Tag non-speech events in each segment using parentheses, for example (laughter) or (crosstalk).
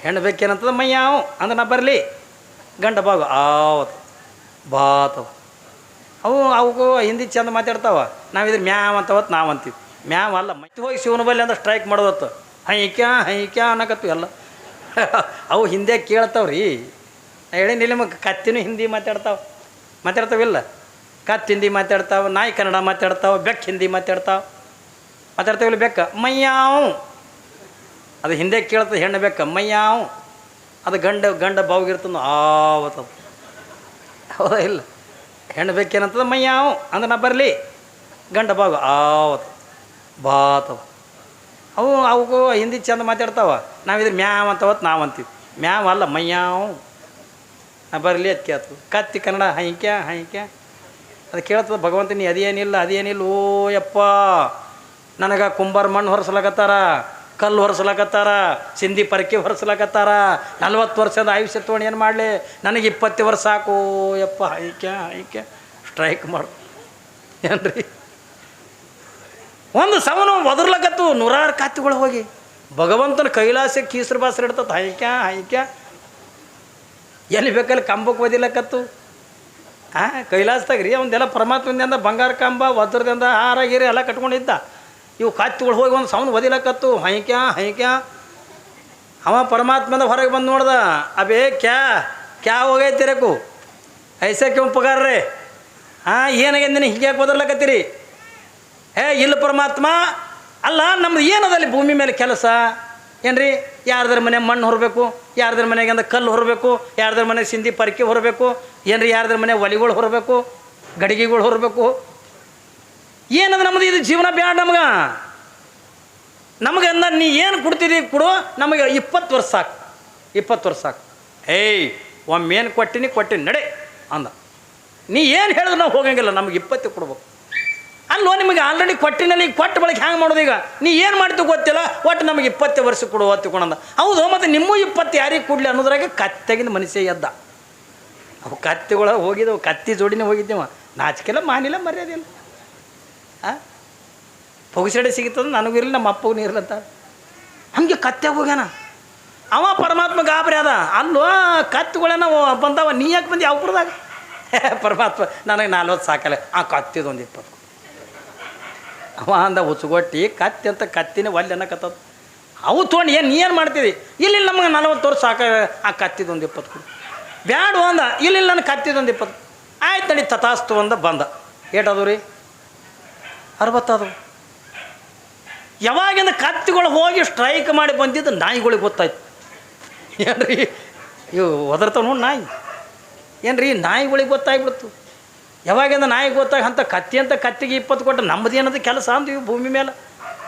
ಹೆಣ್ಣು ಬೇಕೇನಂತದ ಮೈಯಾವು, ಅಂದ್ರೆ ನಾ ಬರಲಿ. ಗಂಡ ಬಾಗ ಆವತ್ ಬಾತವ ಅವು ಅವಕ್ಕೂ ಹಿಂದಿ ಚಂದ ಮಾತಾಡ್ತಾವ. ನಾವಿದ್ರೆ ಮ್ಯಾವ್ ಅಂತವತ್ತು ನಾವು ಅಂತೀವಿ. ಮ್ಯಾವ್ ಅಲ್ಲ, ಮತ್ತೆ ಹೋಗಿ ಶಿವನ ಬಲ್ಲಿ ಅಂದ್ರೆ ಸ್ಟ್ರೈಕ್ ಮಾಡೋದತ್ತು ಹೈಕ್ಯಾ ಹೈಕ್ಯಾ ಅನ್ನಕತ್ವಿ ಎಲ್ಲ. (laughs) ಅವು ಹಿಂದೆ ಕೇಳ್ತಾವ್ರಿ. ಹೇಳಿ ನಿಮಗೆ ಕತ್ತಿನೂ ಹಿಂದಿ ಮಾತಾಡ್ತಾವ. ಮಾತಾಡ್ತಾವಿಲ್ಲ? ಕತ್ತು ಹಿಂದಿ ಮಾತಾಡ್ತಾವ, ನಾಯಿ ಕನ್ನಡ ಮಾತಾಡ್ತಾವ, ಬೆಕ್ಕ ಹಿಂದಿ ಮಾತಾಡ್ತಾವ. ಮಾತಾಡ್ತಾವಿಲ್ಲ ಬೆಕ್ಕ? ಮಯ್ಯಾವ್ ಅದು ಹಿಂದೆ ಕೇಳ್ತದೆ, ಹೆಣ್ಣು ಬೇಕು ಮಯ್ಯಾವ್ ಅದು ಗಂಡ ಗಂಡ ಬಾವಿಗಿರ್ತದ ಆವತ್ತದು ಹೌದಾ ಇಲ್ಲ. ಹೆಣ್ಣು ಬೇಕೇನಂತದ ಮಯ್ಯಾವು ಅಂದ್ರೆ ನಾ ಬರಲಿ. ಗಂಡ ಬಾವು ಆವತ್ತು ಬಾತವ ಅವು. ಅವಕ್ಕೂ ಹಿಂದಿ ಚಂದ ಮಾತಾಡ್ತಾವ. ನಾವಿದ್ರೆ ಮ್ಯಾವ್ ಅಂತವತ್ತು ನಾವು ಅಂತೀವಿ. ಮ್ಯಾವ್ ಅಲ್ಲ ಮಯ್ಯಾವು ನಾ ಬರಲಿ ಅದು ಕೇಳ್ತದೆ ಕತ್ತಿ ಕನ್ನಡ, ಹೈಕ್ಯ ಹೈಕ್ಯ. ಅದು ಕೇಳ್ತದೆ ಭಗವಂತನಿ ಅದೇನಿಲ್ಲ ಅದೇನಿಲ್ಲ, ಓ ಯಪ್ಪ. ನನಗೆ ಕುಂಬಾರ ಮಣ್ಣು ಹೊರಸ್ಲಾಕತ್ತಾರ. ಕಲ್ಲು ಹೊರಸ್ಲಾಕತ್ತಾರ, ಸಿಂಧಿ ಪರಕೆ ಹೊರಸ್ಲಾಕತ್ತಾರ, ನಲ್ವತ್ತು ವರ್ಷದ ಆಯುಷ್ಯ ತೊಗೊಂಡು ಏನು ಮಾಡಲಿ? ನನಗೆ ಇಪ್ಪತ್ತು ವರ್ಷ ಸಾಕು. ಯಪ್ಪ, ಐಕ್ಯ ಐಕ್ಯ. ಸ್ಟ್ರೈಕ್ ಮಾಡು. ಏನ್ರಿ? ಒಂದು ಸವನು ಒದರ್ಲಕತ್ತು ನೂರಾರು ಕಾತಿಗಳು ಹೋಗಿ. ಭಗವಂತನ ಕೈಲಾಸಕ್ಕೆ ಕೀಸರು ಬಾಸ್ರು ಇಡ್ತದೆ ಹೈಕ್ಯ ಹೈಕ್ಯ ಎಲ್ಲಿ ಬೇಕಲ್ಲಿ ಕಂಬಕ್ಕೆ ಒದಿಲಕತ್ತು? ಹಾಂ ಕೈಲಾಸದಾಗ ರೀ ಅವನದೆಲ್ಲ ಪರಮಾತ್ಮದಿಂದ ಬಂಗಾರ ಕಂಬ, ವಜ್ರದಿಂದ ಹಾರ, ಗೀರಿ ಎಲ್ಲ ಕಟ್ಕೊಂಡಿದ್ದ. ಇವು ಕತ್ತಿಗಳು ಹೋಗಿ ಒಂದು ಸೌಂಡ್ ಒದಿಲಕತ್ತು. ಹೈಕ್ಯಾ ಹೈಕ್ಯಾ ಅವ ಪರಮಾತ್ಮದ ಹೊರಗೆ ಬಂದು ನೋಡ್ದ, ಅಬೇ ಕ್ಯಾ ಕ್ಯಾ ಹೋಗೈತಿ ರೇಕು ಐಸೆ ಕ್ಯೂ ಪಗಾರ ಹಾ ಹಾಂ ಏನಾಗ್ಯದ ನೀನು ಹೀಗೆ ಬದರ್ಲಕತ್ತೀರಿ ಏ, ಇಲ್ಲ ಪರಮಾತ್ಮ. ಅಲ್ಲ, ನಮ್ದು ಏನದಲ್ಲಿ ಭೂಮಿ ಮೇಲೆ ಕೆಲಸ? ಏನ್ರಿ? ಯಾರ್ದಾರ ಮನೆ ಮಣ್ಣು ಹೊರಬೇಕು? ಯಾರ್ದಾರ ಮನೆಗೆ ಕಲ್ಲು ಹೊರಬೇಕು? ಯಾರ್ದಾರ ಮನೆಗೆ ಸಿಂಧಿ ಪರಕೆ ಹೊರಬೇಕು? ಏನ್ರಿ? ಯಾರ್ದಾರ ಮನೆ ಒಲಿಗಳು ಹೊರಬೇಕು? ಗಡಿಗೆಗಳು ಹೊರಬೇಕು? ಏನದು ನಮ್ಮದು ಇದು ಜೀವನ ಬ್ಯಾಡ ನಮ್ಗೆ? ನಮಗೆ ಅಂದ ನೀ ಏನು ಕೊಡ್ತೀರಿ ಕೊಡು, ನಮಗೆ ಇಪ್ಪತ್ತು ವರ್ಷ ಸಾಕು. ಇಪ್ಪತ್ತು ವರ್ಷ ಸಾಕು. ಏಯ್ ಒಮ್ಮೇನು ಕೊಟ್ಟಿನಿ ಕೊಟ್ಟಿನಿ, ನಡೆ ಅಂದ. ನೀ ಏನು ಹೇಳಿದ್ರು ನಾವು ಹೋಗಂಗಿಲ್ಲ, ನಮಗೆ ಇಪ್ಪತ್ತು ಕೊಡ್ಬೇಕು. ಅಲ್ಲೋ, ನಿಮಗೆ ಆಲ್ರೆಡಿ ಕೊಟ್ಟಿನಲ್ಲಿ ಈಗ ಕೊಟ್ಟ ಬಳಕೆ ಹ್ಯಾಂಗೆ ಮಾಡೋದು ಈಗ? ನೀ ಏನು ಮಾಡ್ತೀವಿ ಗೊತ್ತಿಲ್ಲ, ಒಟ್ಟು ನಮಗೆ ಇಪ್ಪತ್ತು ವರ್ಷ ಕೊಡು ಹೊತ್ತು ಕೊಡಂದ ಹೌದು, ಮತ್ತು ನಿಮ್ಮೂ ಇಪ್ಪತ್ತು ಯಾರಿಗೆ ಕೊಡಲಿ ಅನ್ನೋದ್ರಾಗೆ ಕತ್ತೆಗಿಂದ ಮನುಷ್ಯ ಎದ್ದ. ಅವು ಕತ್ತೆಗಳ ಹೋಗಿದ್ದವು, ಕತ್ತಿ ಜೋಡಿನೇ ಹೋಗಿದ್ದೇವ. ನಾಚಿಕೆಲ್ಲ ಮಾನಿಲ್ಲ, ಮರ್ಯಾದೆ ಇಲ್ಲ. ಆ ಪೊಗಸಡೆ ಸಿಗುತ್ತದೆ ನನಗೂ ಇರಲಿ ನಮ್ಮ ಅಪ್ಪಗೂ ಇರಲಿ ಅಂತ. ಹಂಗೆ ಕತ್ತೆ ಹೋಗ್ಯಾನ. ಅವ ಪರಮಾತ್ಮ ಗಾಬರಿ ಅದ. ಅಲ್ಲೋ ಕತ್ತುಗಳೇನ ಬಂದವ, ನೀ ಯಾಕೆ ಬಂದು ಯಾವ ಕುಡ್ದಾಗ ಪರಮಾತ್ಮ, ನನಗೆ ನಲ್ವತ್ತು ಸಾಕಲ್ಲ. ಆ ಕತ್ತಿದೊಂದು ಇಪ್ಪತ್ತು. ಅವ ಅಂದ ಉಸುಗೊಟ್ಟಿ, ಕತ್ತಿ ಅಂತ ಕತ್ತಿನ ಒಲ್ಲೆ ಅನ್ನಕತ್ತದ. ಅವು ತೊಗೊಂಡು ಏನು, ನೀ ಏನು ಮಾಡ್ತಿದ್ದಿ ಇಲ್ಲಿ ನಮಗೆ ನಲ್ವತ್ತು ವರ್ಷ ಸಾಕ, ಆ ಕತ್ತಿದೊಂದು ಇಪ್ಪತ್ತು ಕೊಡು. ಬ್ಯಾಡು ಅಂದ ಇಲ್ಲಿ ನನ್ನ ಕತ್ತಿದೊಂದು ಇಪ್ಪತ್ತು. ಆಯ್ತು ನಡಿ, ತಥಾಸ್ತು ಅಂದ, ಬಂದ. ಏಟದು ರೀ ಅರವತ್ತದು ಯಾವಾಗಿಂದ ಕತ್ತಿಗಳು ಹೋಗಿ ಸ್ಟ್ರೈಕ್ ಮಾಡಿ ಬಂದಿದ್ದು ನಾಯಿಗಳಿಗೆ ಗೊತ್ತಾಯ್ತು. ಏನ್ರಿ? ಇವು ಒದರ್ತಾವ ನೋಡಿ ನಾಯಿ. ಏನ್ರಿ? ನಾಯಿಗಳಿಗೆ ಗೊತ್ತಾಗ್ಬಿಡ್ತು. ಯಾವಾಗಿಂದ ನಾಯಿ ಗೊತ್ತಾಗ ಅಂತ ಕತ್ತಿ ಅಂತ ಕತ್ತಿಗೆ ಇಪ್ಪತ್ತು ಕೊಟ್ಟು ನಮ್ಮದು ಏನದು ಕೆಲಸ ಇವು ಭೂಮಿ ಮೇಲೆ.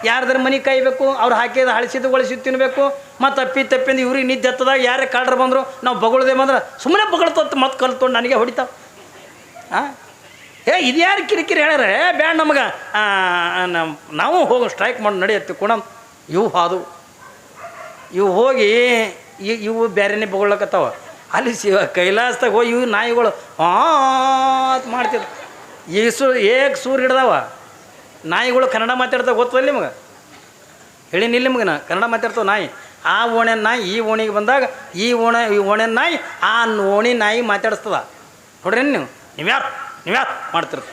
ಯಾರ್ದಾರ ಮನೆ ಕಾಯ್ಬೇಕು ಅವ್ರು ಹಾಕಿದ ಹಳಸಿದ್ದು ಒಳಸಿದ್ದು ತಿನ್ನಬೇಕು ಮತ್ತು ಅಪ್ಪಿ ತಪ್ಪಿಂದ ಇವ್ರಿಗೆ ನಿದ್ದೆ ಹತ್ತದಾಗ ಯಾರೇ ಕಳ್ಳರು ಬಂದರು, ನಾವು ಬಗಳದೆ ಬಂದ್ರೆ ಸುಮ್ಮನೆ ಬಗಳ್ತತ್ತು ಮತ್ತೆ ಕಲ್ತ್ಕೊಂಡು ನನಗೆ ಹೊಡಿತಾವೆ. ಹಾಂ ಏ ಇದ್ಯಾರು ಕಿರಿಕಿರಿ ಹೇಳ್ಯಾರ? ಬ್ಯಾಡ ನಮಗೆ. ನಾವು ಹೋಗಿ ಸ್ಟ್ರೈಕ್ ಮಾಡಿ ನಡೆಯತ್ತೆ ಕೂಡ. ಇವು ಹಾದು. ಇವು ಹೋಗಿ ಇವು ಬೇರೆನೇ ಬಗೊಳ್ಳಕತ್ತಾವ ಅಲ್ಲಿ ಶಿವ ಕೈಲಾಸದಾಗ ಹೋಗಿ ಇವು ನಾಯಿಗಳು ಹಾತ್ ಮಾಡ್ತಿದ್ರು ಈ ಸೂ ಏಕ್ ಸೂರ್ ಹಿಡ್ದಾವ. ನಾಯಿಗಳು ಕನ್ನಡ ಮಾತಾಡ್ತಾವ ಗೊತ್ತಲ್ಲ ನಿಮಗೆ? ಹೇಳಿನಿಲ್ಲ ನಿಮ್ಗೆ ನಾ ಕನ್ನಡ ಮಾತಾಡ್ತಾವ ನಾಯಿ. ಆ ಓಣೆ ನಾಯಿ ಈ ಓಣಿಗೆ ಬಂದಾಗ ಈ ಓಣೆ ಈ ಓಣೆ ನಾಯಿ ಆ ಓಣಿ ನಾಯಿ ಮಾತಾಡಿಸ್ತದ. ನೋಡ್ರಿ ನೀವು. ನೀವ್ಯಾರು? ನೀವ್ಯಾರು ಮಾಡ್ತಿರ್ತ